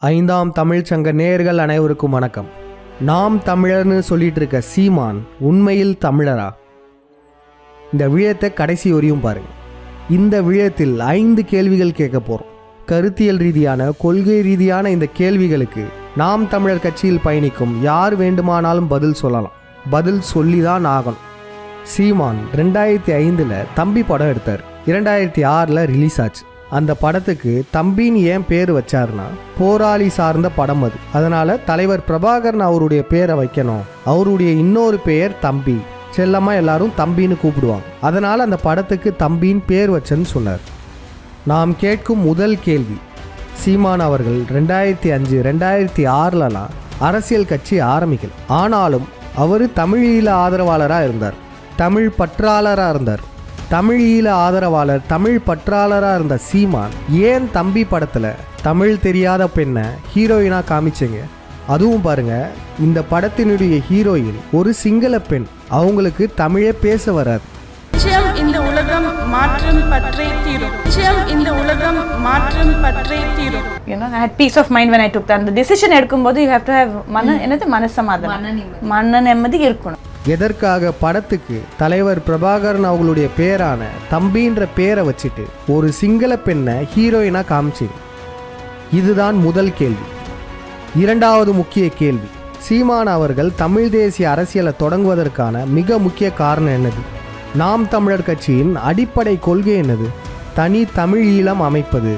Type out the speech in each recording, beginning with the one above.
ஐந்தாம் தமிழ்ச்சங்க நேயர்கள் அனைவருக்கும் வணக்கம். நாம் தமிழர்னு சொல்லிட்டு இருக்க சீமான் உண்மையில் தமிழரா? இந்த விழயத்தை கடைசி வரையும் பாருங்க. இந்த விழயத்தில் ஐந்து கேள்விகள் கேட்க போகிறோம் கருத்தியல் ரீதியான கொள்கை ரீதியான இந்த கேள்விகளுக்கு நாம் தமிழர் கட்சியில் பயணிக்கும் யார் வேண்டுமானாலும் பதில் சொல்லலாம். பதில் சொல்லி தான் ஆகணும். சீமான் ரெண்டாயிரத்தி ஐந்தில் தம்பி படம் எடுத்தார். இரண்டாயிரத்தி ஆறில் ரிலீஸ் ஆச்சு. அந்த படத்துக்கு தம்பின்னு ஏன் பேர் வச்சார்னா போராளி சார்ந்த படம் அது. அதனால தலைவர் பிரபாகரன் அவருடைய பேரை வைக்கணும். அவருடைய இன்னொரு பெயர் தம்பி. செல்லமா எல்லாரும் தம்பின்னு கூப்பிடுவாங்க. அதனால அந்த படத்துக்கு தம்பின்னு பேர் வச்சேன்னு சொன்னார். நாம் கேட்கும் முதல் கேள்வி சீமான் அவர்கள் ரெண்டாயிரத்தி அஞ்சு ரெண்டாயிரத்தி ஆறுலலாம் அரசியல் கட்சி ஆரம்பிக்கல. ஆனாலும் அவர் தமிழீழ ஆதரவாளராக இருந்தார். தமிழ் பற்றாளராக இருந்தார். தமிழ் ஈழ ஆதரவாளர் தமிழ் பற்றாளராக இருந்த சீமான் ஏன் தம்பி படத்தில் தமிழ் தெரியாத பெண்ணை ஹீரோயினாக காமிச்சீங்க? அதுவும் பாருங்க இந்த படத்தினுடைய ஹீரோயின் ஒரு சிங்கள பெண். அவங்களுக்கு தமிழே பேச வராது. நிச்சயம் இந்த உலகம் மாற்றம் பற்றே தீரும். நிச்சயம் இந்த உலகம் மாற்றம் பற்றே தீரும். You know i had peace of mind when i took that. அந்த decision எடுக்கும்போது you have to have மன என்னது? மனசமாதானம். மன நிம்மதி இருக்கணும். எதற்காக படத்துக்கு தலைவர் பிரபாகரன் அவங்களுடைய பேரான தம்பின்ற பேரை வச்சுட்டு ஒரு சிங்கள பெண்ணை ஹீரோயினாக காமிச்சு இதுதான் முதல் கேள்வி. இரண்டாவது முக்கிய கேள்வி. சீமான் அவர்கள் தமிழ் தேசிய அரசியலை தொடங்குவதற்கான மிக முக்கிய காரணம் என்னது? நாம் தமிழர் கட்சியின் அடிப்படை கொள்கை என்னது? தனி தமிழ் ஈழம் அமைப்பது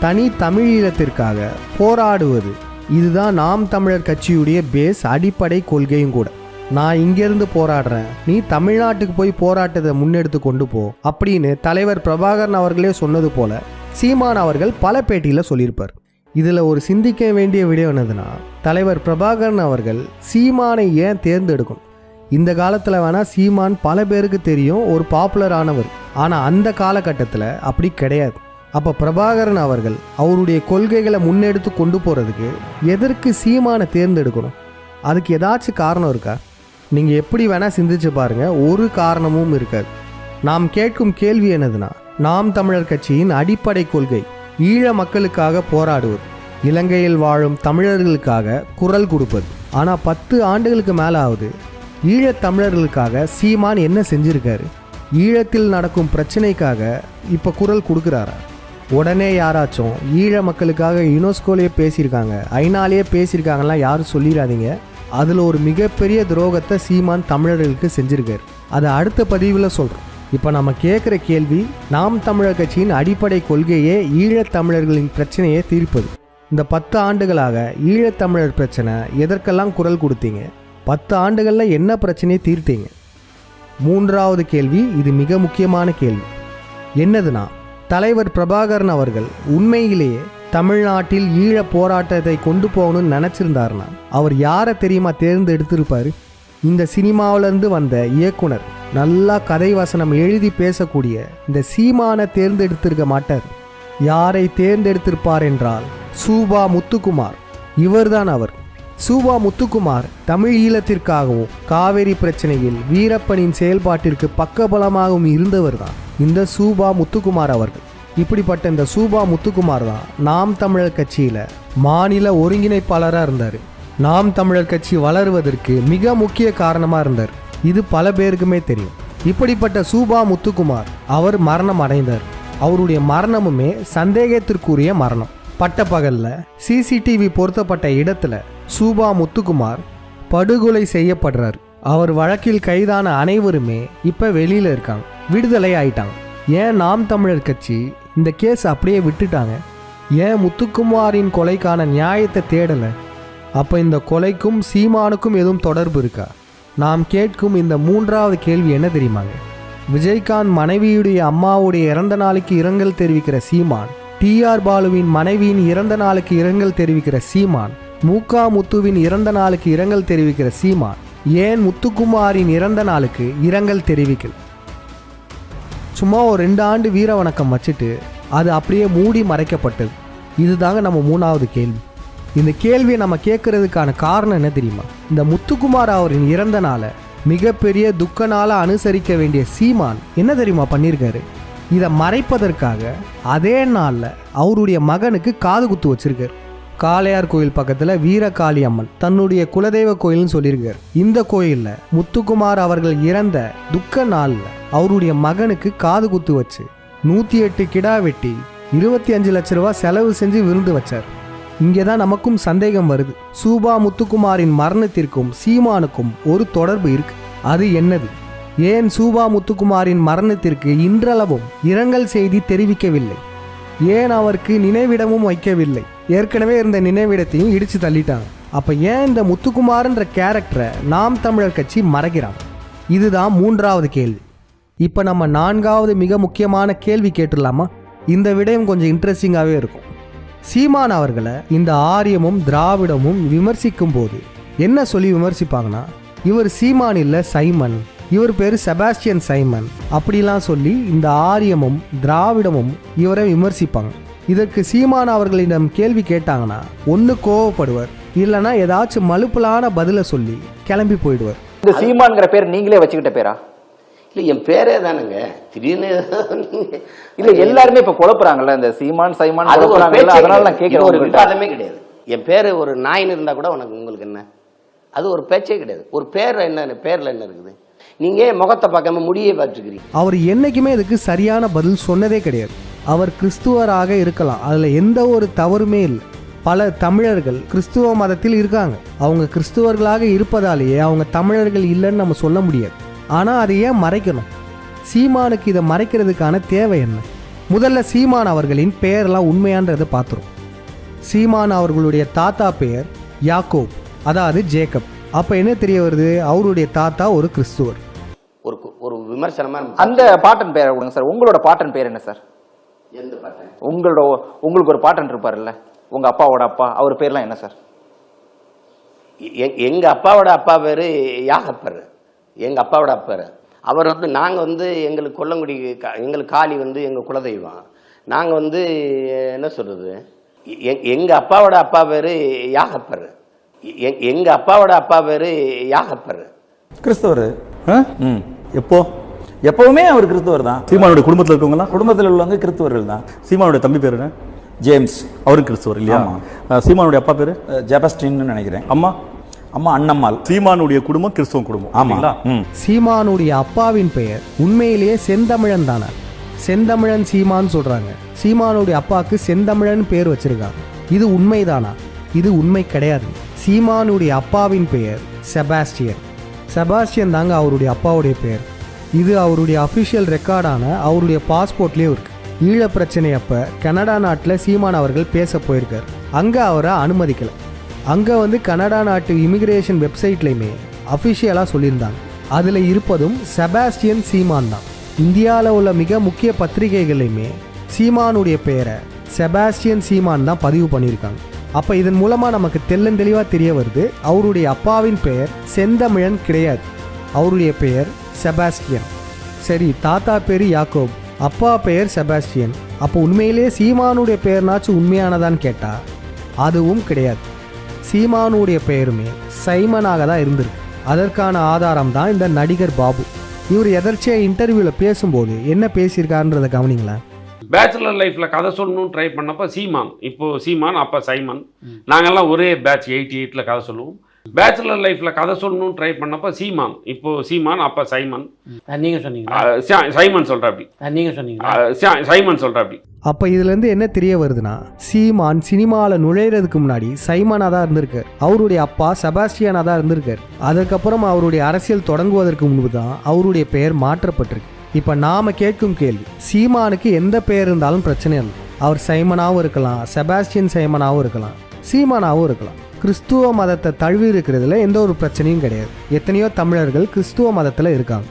தனி தமிழ் ஈழத்திற்காக போராடுவது இதுதான் நாம் தமிழர் கட்சியுடைய பேஸ் அடிப்படை கொள்கையும் கூட. நான் இங்கேருந்து போராடுறேன். நீ தமிழ்நாட்டுக்கு போய் போராட்டத்தை முன்னெடுத்து கொண்டு போ அப்படின்னு தலைவர் பிரபாகரன் அவர்களே சொன்னது போல சீமான் அவர்கள் பல பேட்டியில் சொல்லியிருப்பார். இதில் ஒரு சிந்திக்க வேண்டிய விடயம் என்னதுன்னா தலைவர் பிரபாகரன் அவர்கள் சீமானை ஏன் தேர்ந்தெடுக்கணும்? இந்த காலத்தில் வேணால் சீமான் பல பேருக்கு தெரியும் ஒரு பாப்புலர் ஆனவர். ஆனால் அந்த காலகட்டத்தில் அப்படி கிடையாது. அப்போ பிரபாகரன் அவர்கள் அவருடைய கொள்கைகளை முன்னெடுத்து கொண்டு போகிறதுக்கு எதற்கு சீமானை தேர்ந்தெடுக்கணும்? அதுக்கு ஏதாச்சும் காரணம் இருக்கா? நீங்கள் எப்படி வேணால் சிந்திச்சு பாருங்கள் ஒரு காரணமும் இருக்காது. நாம் கேட்கும் கேள்வி என்னதுன்னா நாம் தமிழர் கட்சியின் அடிப்படை கொள்கை ஈழ மக்களுக்காக போராடுவது இலங்கையில் வாழும் தமிழர்களுக்காக குரல் கொடுப்பது. ஆனால் பத்து ஆண்டுகளுக்கு மேலே ஆகுது ஈழத் தமிழர்களுக்காக சீமான் என்ன செஞ்சிருக்காரு? ஈழத்தில் நடக்கும் பிரச்சனைக்காக இப்போ குரல் கொடுக்குறாரா? உடனே யாராச்சும் ஈழ மக்களுக்காக யுனெஸ்கோலேயே பேசியிருக்காங்க ஐநாலேயே பேசியிருக்காங்கலாம் யாரும் சொல்லிடாதீங்க அதில் ஒரு மிகப்பெரிய துரோகத்தை சீமான் தமிழர்களுக்கு செஞ்சிருக்கார். அதை அடுத்த பதிவில் சொல்கிறோம் இப்போ நம்ம கேட்குற கேள்வி நாம் தமிழர் கட்சியின் அடிப்படை கொள்கையே ஈழத்தமிழர்களின் பிரச்சனையை தீர்ப்பது. இந்த பத்து ஆண்டுகளாக ஈழத்தமிழர் பிரச்சனை எதற்கெல்லாம் குரல் கொடுத்தீங்க? பத்து ஆண்டுகளில் என்ன பிரச்சனையை தீர்த்தீங்க? மூன்றாவது கேள்வி இது மிக முக்கியமான கேள்வி. என்னதுன்னா தலைவர் பிரபாகரன் அவர்கள் உண்மையிலேயே தமிழ்நாட்டில் ஈழ போராட்டத்தை கொண்டு போகணும்னு நினச்சிருந்தாருன்னா அவர் யாரை தெரியுமா தேர்ந்தெடுத்திருப்பாரு? இந்த சினிமாவிலேருந்து வந்த இயக்குனர் நல்லா கதை வசனம் எழுதி பேசக்கூடிய இந்த சீமானை தேர்ந்தெடுத்திருக்க மாட்டார். யாரை தேர்ந்தெடுத்திருப்பார் என்றால் சூபா முத்துக்குமார். இவர்தான் அவர். சூபா முத்துக்குமார் தமிழ் ஈழத்திற்காகவும் காவேரி பிரச்சனையில் வீரப்பனின் செயல்பாட்டிற்கு பக்கபலமாகவும் இருந்தவர் தான் இந்த சூபா முத்துக்குமார் அவர்கள். இப்படிப்பட்ட இந்த சூபா முத்துக்குமார் தான் நாம் தமிழர் கட்சியில் மாநில ஒருங்கிணைப்பாளராக இருந்தார். நாம் தமிழர் கட்சி வளருவதற்கு மிக முக்கிய காரணமாக இருந்தார். இது பல பேருக்குமே தெரியும். இப்படிப்பட்ட சூபா முத்துக்குமார் அவர் மரணம் அடைந்தார். அவருடைய மரணமுமே சந்தேகத்திற்குரிய மரணம். பட்டப்பகலில் சிசிடிவி பொருத்தப்பட்ட இடத்துல சூபா முத்துக்குமார் படுகொலை செய்யப்படுறார். அவர் வழக்கில் கைதான அனைவருமே இப்போ வெளியில் இருக்காங்க. விடுதலை ஆயிட்டாங்க. ஏன் நாம் தமிழர் கட்சி இந்த கேஸ் அப்படியே விட்டுட்டாங்க. ஏன் முத்துக்குமாரின் கொலைக்கான நியாயத்தை தேடலை? அப்போ இந்த கொலைக்கும் சீமானுக்கும் எதுவும் தொடர்பு இருக்கா? நாம் கேட்கும் இந்த மூன்றாவது கேள்வி என்ன தெரியுமாங்க விஜய்காந்த் மனைவியுடைய அம்மாவுடைய இறந்த நாளுக்கு இரங்கல் தெரிவிக்கிற சீமான் டிஆர் பாலுவின் மனைவியின் இறந்த நாளுக்கு இரங்கல் தெரிவிக்கிற சீமான் மூகா முத்துவின் இறந்த நாளுக்கு இரங்கல் தெரிவிக்கிற சீமான். ஏன் முத்துக்குமாரின் இறந்த நாளுக்கு இரங்கல் தெரிவிக்கல? சும்மா ஒரு ரெண்டு ஆண்டு வீர வணக்கம் வச்சுட்டு அது அப்படியே மூடி மறைக்கப்பட்டது. இதுதாங்க நம்ம மூணாவது கேள்வி. இந்த கேள்வியை நம்ம கேட்கறதுக்கான காரணம் என்ன தெரியுமா? இந்த முத்துக்குமார் அவரின் இறந்த நாளை மிகப்பெரிய துக்கனால் அனுசரிக்க வேண்டிய சீமான் என்ன தெரியுமா பண்ணியிருக்காரு? இதை மறைப்பதற்காக அதே நாளில் அவருடைய மகனுக்கு காது குத்து வச்சிருக்காரு. காளையார் கோயில் பக்கத்தில் வீரகாளி அம்மன் தன்னுடைய குலதெய்வ கோயில்னு சொல்லியிருக்கார். இந்த கோயிலில் முத்துக்குமார் அவர்கள் இறந்த துக்க நாளில் அவருடைய மகனுக்கு காது குத்து வச்சு நூற்றி எட்டு கிடா வெட்டி இருபத்தி அஞ்சு லட்ச ரூபா செலவு செஞ்சு விருந்து வச்சார். இங்கே தான் நமக்கும் சந்தேகம் வருது. சூபா முத்துக்குமாரின் மரணத்திற்கும் சீமானுக்கும் ஒரு தொடர்பு இருக்கு. அது என்னது? ஏன் சூபா முத்துக்குமாரின் மரணத்திற்கு இன்றளவும் இரங்கல் செய்தி தெரிவிக்கவில்லை? ஏன் அவருக்கு நினைவிடமும் வைக்கவில்லை? ஏற்கனவே இருந்த நினைவிடத்தையும் இடிச்சு தள்ளிட்டாங்க. அப்போ ஏன் இந்த முத்துக்குமார்ன்ற கேரக்டரை நாம் தமிழர் கட்சி மறைகிறான் இதுதான் மூன்றாவது கேள்வி. இப்போ நம்ம நான்காவது மிக முக்கியமான கேள்வி கேட்டுடலாமா? இந்த விடயம் கொஞ்சம் இன்ட்ரெஸ்டிங்காகவே இருக்கும். சீமான் அவர்களை இந்த ஆரியமும் திராவிடமும் விமர்சிக்கும் போது என்ன சொல்லி விமர்சிப்பாங்கன்னா இவர் சீமான் இல்லை சைமன் இவர் பேர் செபாஸ்டியன் சைமன் அப்படிலாம் சொல்லி இந்த ஆரியமும் திராவிடமும் இவரை விமர்சிப்பாங்க. இதற்கு சீமான் அவர்களிடம் கேள்வி கேட்டாங்கன்னா ஒன்று கோவப்படுவர் இல்லைன்னா ஏதாச்சும் மலுப்பலான பதிலை சொல்லி கிளம்பி போயிடுவார். இந்த சீமான்ங்கிற பேர் நீங்களே வச்சுக்கிட்ட பேரா? இல்லை என் பேரே தானுங்க. திடீர்னு இல்ல எல்லாருமே இப்ப குழப்புறாங்கல்ல இந்த சீமான் சைமான் அதனால நான். இது ஒரு கேட்கிறேன் விவாதமே கிடையாது. என் பேரு ஒரு நாயின்னு இருந்தா கூட உனக்கு உங்களுக்கு என்ன? அது ஒரு பேச்சே கிடையாது. ஒரு பேர் என்ன பேர்ல என்ன இருக்குது? நீங்க ஏன் முகத்தை பார்க்காம முடியே பார்த்துக்கிறீங்க? அவர் என்னைக்குமே இதுக்கு சரியான பதில் சொன்னதே கிடையாது. அவர் கிறிஸ்துவராக இருக்கலாம். அதில் எந்த ஒரு தவறுமே இல்லை. பல தமிழர்கள் கிறிஸ்துவ மதத்தில் இருக்காங்க. அவங்க கிறிஸ்துவர்களாக இருப்பதாலேயே அவங்க தமிழர்கள் இல்லைன்னு நம்ம சொல்ல முடியாது. ஆனால் அதை ஏன் மறைக்கணும்? சீமானுக்கு இதை மறைக்கிறதுக்கான தேவை என்ன? முதல்ல சீமான் அவர்களின் பெயர்லாம் உண்மையான்றதை பார்த்துரும். சீமான் அவர்களுடைய தாத்தா பெயர் யாக்கோப் அதாவது ஜேக்கப். அப்போ என்ன தெரிய வருது? அவருடைய தாத்தா ஒரு கிறிஸ்துவர். ஒரு ஒரு விமர்சனமா நம்ம அந்த பாட்டன் பேரை கொடுங்க சார். உங்களோட பாட்டன் பேர் என்ன சார்? எந்த பார்த்தேன் உங்களோட உங்களுக்கு ஒரு பாட்டன் இருப்பார்ல. உங்க அப்பாவோட அப்பா அவர் பேர்லாம் என்ன சார்? எ- எங்க அப்பாவோட அப்பா பேரு யாகப்பர். எங்க அப்பாவோட அப்பர். அவர் வந்து நாங்க வந்து எங்களுக்கு கொல்லங்குடி கா- எங்களுக்கு காளி வந்து எங்க குலதெய்வம். நாங்க வந்து என்ன சொல்றது? எ- எங்க அப்பாவோட அப்பா பேரு யாகப்பர். எ- எங்க அப்பாவோட அப்பா பேரு யாகப்பர். கிறிஸ்தவர். ம். எப்போ? எப்பவுமே அவர் கிறிஸ்தவர் தான். சீமானுடைய குடும்பத்தில் இருக்கவங்கலாம்? குடும்பத்தில் உள்ளவங்க கிறிஸ்தவர்கள் தான். சீமானுடைய தம்பி பேர் என்ன? ஜேம்ஸ். அவரும் கிறிஸ்துவர் இல்லையா? சீமானுடைய அப்பா பேரு? ஜெபஸ்டின்னு நினைக்கிறேன். அம்மா? அம்மா அண்ணம்மாள். சீமானுடைய குடும்பம் கிறிஸ்துவ குடும்பம். ஆமா. இல்லைங்களா? ம். சீமானுடைய அப்பாவின் பெயர் உண்மையிலேயே செந்தமிழன் தானே. செந்தமிழன் சீமான் சொல்றாங்க. சீமானுடைய அப்பாவுக்கு செந்தமிழன் பேர் வச்சிருக்காங்க. இது உண்மைதானா? இது உண்மை கிடையாது. சீமானுடைய அப்பாவின் பெயர் செபாஸ்டியன். செபாஸ்டியன் தாங்க அவருடைய அப்பாவுடைய பெயர். இது அவருடைய அஃபிஷியல் ரெக்கார்டான அவருடைய பாஸ்போர்ட்லேயும் இருக்கு. ஈழ பிரச்சனை அப்போ கனடா நாட்டில் சீமான் அவர்கள் பேச போயிருக்கார். அங்கே அவரை அனுமதிக்கலை. அங்கே வந்து கனடா நாட்டு இமிக்ரேஷன் வெப்சைட்லையுமே அஃபிஷியலாக சொல்லியிருந்தாங்க. அதில் இருப்பதும் செபாஸ்டியன் சீமான் தான். இந்தியாவில் உள்ள மிக முக்கிய பத்திரிகைகளையுமே சீமானுடைய பெயரை செபாஸ்டியன் சீமான் தான் பதிவு பண்ணியிருக்காங்க. அப்போ இதன் மூலமாக நமக்கு தெள்ளந்தெளிவாக தெரிய வருது அவருடைய அப்பாவின் பெயர் செந்தமிழன் கிடையாது. அவருடைய பெயர் செபாஸ்டியன் சரி தாத்தா பேர் யாக்கோப் அப்பா பெயர் செபாஸ்டியன் அப்போ உண்மையிலேயே சீமானுடைய பெயர்னாச்சும் உண்மையானதான்னு கேட்டால் அதுவும் கிடையாது. சீமானுடைய பெயருமே சைமனாக தான் இருந்திருக்கு. அதற்கான ஆதாரம் தான் இந்த நடிகர் பாபு. இவர் எதர்ச்சியாக இன்டர்வியூவில் பேசும்போது என்ன பேசியிருக்காருன்றதை கவனிங்களேன் பேச்சுலர் லைஃப்பில் கதை சொல்லணும்னு ட்ரை பண்ணப்போ சீமான். இப்போ சீமான் அப்போ சைமன். நாங்கெல்லாம் ஒரே பேட்ச் எயிட்டி எயிட்டில் கதை சொல்லுவோம். பேச்சுலர் லைஃப்பில் கதை சொல்லணும்னு ட்ரை பண்ணப்போ சீமான். இப்போ சீமான் அப்போ சைமன். நீங்க சொன்னீங்களா? அஹ் சை- சைமன் சொல்கிறாப்படி நீங்க சொன்னீங்களா? சைமன் சொல்கிறாப்படி அப்போ இதுலேருந்து என்ன தெரிய வருதுன்னா சீமான் சினிமாவில் நுழையிறதுக்கு முன்னாடி சைமனாக தான் இருந்திருக்கார். அவருடைய அப்பா செபாஸ்டியானாக தான் இருந்திருக்கார். அதுக்கப்புறம் அவருடைய அரசியல் தொடங்குவதற்கு முன்பு தான் அவருடைய பெயர் மாற்றப்பட்டிருக்கு. இப்போ நாம் கேட்கும் கேள்வி சீமானுக்கு எந்த பெயர் இருந்தாலும் பிரச்சனை இல்லை. அவர் சைமனாகவும் இருக்கலாம் செபாஸ்டியன் சைமனாகவும் இருக்கலாம் சீமானாகவும் இருக்கலாம். கிறிஸ்துவ மதத்தை தழுவி இருக்கிறதுல எந்த ஒரு பிரச்சனையும் கிடையாது. எத்தனையோ தமிழர்கள் கிறிஸ்துவ மதத்தில் இருக்காங்க.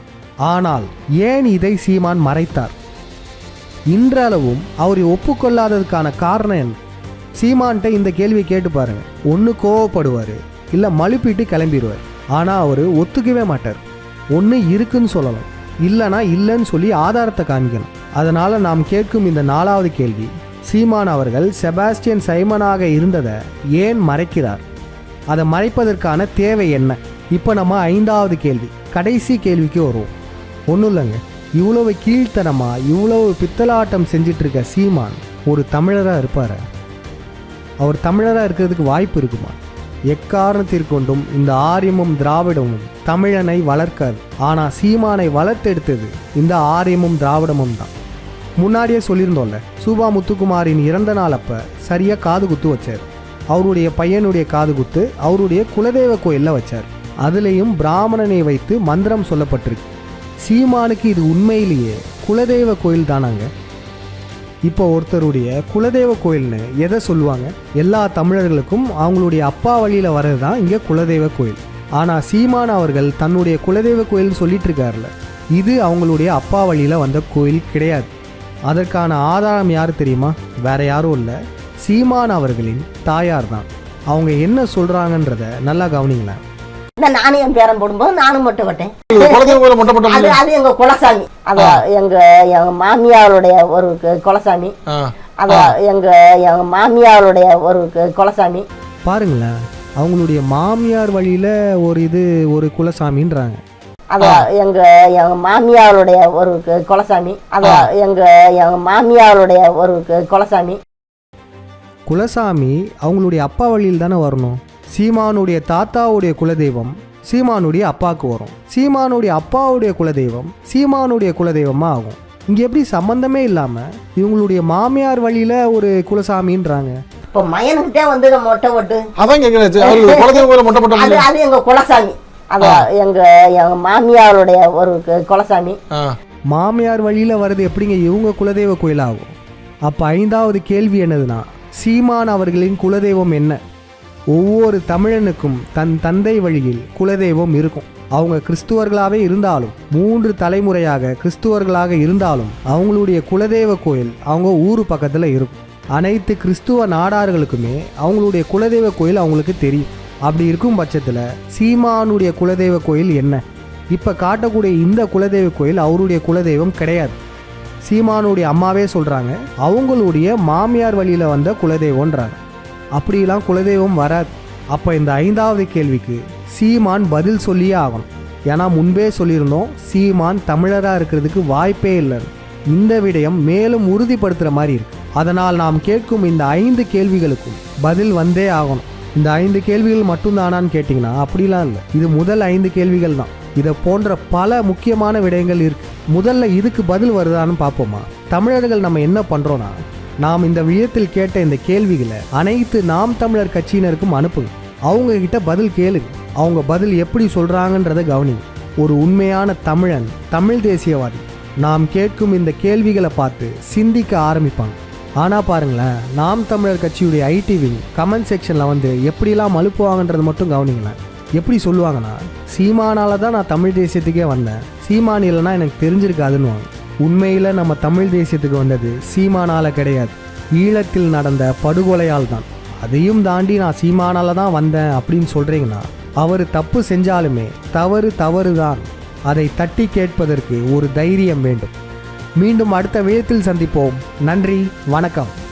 ஆனால் ஏன் இதை சீமான் மறைத்தார்? இன்றளவும் அவரை ஒப்புக்கொள்ளாததுக்கான காரணம் என்ன? சீமான்ட்ட இந்த கேள்வியை கேட்டு பாருங்க. ஒன்று கோவப்படுவார் இல்லை மழுப்பிட்டு கிளம்பிடுவார் ஆனால் அவர் ஒத்துக்கவே மாட்டார். ஒன்று இருக்குன்னு சொல்லலாம் இல்லைனா இல்லைன்னு சொல்லி ஆதாரத்தை காமிக்கணும். அதனால் நாம் கேட்கும் இந்த நாலாவது கேள்வி சீமான் அவர்கள் செபாஸ்டியன் சைமனாக இருந்ததை ஏன் மறைக்கிறார்? அதை மறைப்பதற்கான தேவை என்ன? இப்போ நம்ம ஐந்தாவது கேள்வி கடைசி கேள்விக்கு வருவோம். ஒன்றும் இல்லைங்க. இவ்வளவு கீழ்த்தனமாக இவ்வளவு பித்தலாட்டம் செஞ்சிட்ருக்க சீமான் ஒரு தமிழராக இருப்பார்? அவர் தமிழராக இருக்கிறதுக்கு வாய்ப்பு இருக்குமா? எக்காரணத்திற்கொண்டும் இந்த ஆரியமும் திராவிடமும் தமிழனை வளர்க்காது. ஆனால் சீமானை வளர்த்தெடுத்தது இந்த ஆரியமும் திராவிடமும் தான். முன்னாடியே சொல்லியிருந்தோம்ல சூபா முத்துக்குமாரின் இறந்த நாள் அப்போ சரியாக காது குத்து வச்சார். அவருடைய பையனுடைய காது குத்து அவருடைய குலதெய்வ கோயிலில் வச்சார். அதுலேயும் பிராமணனை வைத்து மந்திரம் சொல்லப்பட்டிருக்கு. சீமானுக்கு இது உண்மையிலேயே குலதெய்வ கோயில் தானாங்க. இப்போ ஒருத்தருடைய குலதெய்வ கோயில்னு எதை சொல்லுவாங்க? எல்லா தமிழர்களுக்கும் அவங்களுடைய அப்பா வழியில் வர்றது தான் இங்கே குலதெய்வ கோயில். ஆனால் சீமான் அவர்கள் தன்னுடைய குலதெய்வ கோயில்னு சொல்லிட்டு இருக்காருல இது அவங்களுடைய அப்பா வழியில் வந்த கோயில் கிடையாது. அதற்கான ஆதாரம் யார் தெரியுமா? வேற யாரும் இல்லை. சீமான் அவர்களின் தாயார் தான். அவங்க என்ன சொல்கிறாங்கன்றத நல்லா கவனிங்களேன். இந்த நானும் என் பேரன் போடும்போது நானும் மொட்டை போட்டேன். அது அது எங்க குலசாமி. அது எங்க எங்க மாமியாருடைய ஒரு குலசாமி. அது எங்க எங்க மாமியாருடைய ஒரு குலசாமி. பாருங்களேன் அவங்களுடைய மாமியார் வழியில் ஒரு இது ஒரு குலசாமின்றாங்க. அது எங்க எங்க மாமியாருடைய ஒரு குலசாமி. அது எங்க எங்க மாமியாருடைய ஒரு குலசாமி. குலசாமி அவங்களுடைய அப்பா வழியில் தானே வரணும்? சீமானுடைய தாத்தாவுடைய குலதெய்வம் சீமானுடைய அப்பாவுக்கு வரும். சீமானுடைய அப்பாவுடைய குலதெய்வம் சீமானுடைய குலதெய்வமா ஆகும். இங்கே எப்படி சம்பந்தமே இல்லாமல் இவங்களுடைய மாமியார் வழியில் ஒரு குலசாமின்றாங்க. இப்போ மயனுக்கிட்டே வந்து மொட்டை போட்டு. அதான் கேட்கிறேன் அது அது எங்க குலசாமி. அது எங்க எங்க மாமியாருடைய ஒரு குலசாமி. மாமியார் வழியில் வர்றது எப்படிங்க இவங்க குலதெய்வ கோயிலாகும்? அப்போ ஐந்தாவது கேள்வி என்னதுன்னா சீமான் அவர்களின் குலதெய்வம் என்ன? ஒவ்வொரு தமிழனுக்கும் தன் தந்தை வழியில் குலதெய்வம் இருக்கும். அவங்க கிறிஸ்துவர்களாகவே இருந்தாலும் மூன்று தலைமுறையாக கிறிஸ்துவர்களாக இருந்தாலும் அவங்களுடைய குலதெய்வ கோயில் அவங்க ஊர் பக்கத்தில் இருக்கும். அனைத்து கிறிஸ்துவ நாடார்களுக்குமே அவங்களுடைய குலதெய்வ கோயில் அவங்களுக்கு தெரியும். அப்படி இருக்கும் பட்சத்தில் சீமானுடைய குலதெய்வ கோயில் என்ன? இப்போ காட்டக்கூடிய இந்த குலதெய்வ கோயில் அவருடைய குலதெய்வம் கிடையாது. சீமானுடைய அம்மாவே சொல்கிறாங்க அவங்களுடைய மாமியார் வழியில் வந்த குலதெய்வம்ன்றாங்க. அப்படிலாம் குலதெய்வம் வராது. அப்போ இந்த ஐந்தாவது கேள்விக்கு சீமான் பதில் சொல்லியே ஆகணும். ஏன்னா முன்பே சொல்லியிருந்தோம் சீமான் தமிழராக இருக்கிறதுக்கு வாய்ப்பே இல்லைன்னு. இந்த விடயம் மேலும் உறுதிப்படுத்துகிற மாதிரி இருக்கு. அதனால் நாம் கேட்கும் இந்த ஐந்து கேள்விகளுக்கும் பதில் வந்தே ஆகணும். இந்த ஐந்து கேள்விகள் மட்டும்தானான்னு கேட்டிங்கன்னா அப்படிலாம் இல்லை. இது முதல் ஐந்து கேள்விகள் தான். இதை போன்ற பல முக்கியமான விடயங்கள் இருக்கு. முதல்ல இதுக்கு பதில் வருதான்னு பார்ப்போமா? தமிழர்கள் நம்ம என்ன பண்ணுறோன்னா நாம் இந்த விழயத்தில் கேட்ட இந்த கேள்விகளை அனைத்து நாம் தமிழர் கட்சியினருக்கும் அனுப்புங்க அவங்க கிட்ட பதில் கேளுங்க அவங்க பதில் எப்படி சொல்றாங்கன்றத கவனிங்க ஒரு உண்மையான தமிழன் தமிழ் தேசியவாதி. நாம் கேட்கும் இந்த கேள்விகளை பார்த்து சிந்திக்க ஆரம்பிப்பாங்க ஆனால் பாருங்களேன் நாம் தமிழர் கட்சியுடைய ஐடிவிங் கமெண்ட் செக்ஷனில் வந்து எப்படிலாம் அழுப்புவாங்கன்றது மட்டும் கவனிங்களேன். எப்படி சொல்லுவாங்கன்னா சீமானால தான் நான் தமிழ் தேசியத்துக்கே வந்தேன். சீமான் இல்லைன்னா எனக்கு தெரிஞ்சிருக்காதுன்னு உண்மையில் நம்ம தமிழ் தேசியத்துக்கு வந்தது சீமானால் கிடையாது. ஈழத்தில் நடந்த படுகொலையால் தான். அதையும் தாண்டி நான் சீமானால் தான் வந்தேன் அப்படின்னு சொல்கிறீங்கன்னா அவர் தப்பு செஞ்சாலுமே தவறு தவறு தான் அதை தட்டி கேட்பதற்கு ஒரு தைரியம் வேண்டும். மீண்டும் அடுத்த விதத்தில் சந்திப்போம். நன்றி வணக்கம்.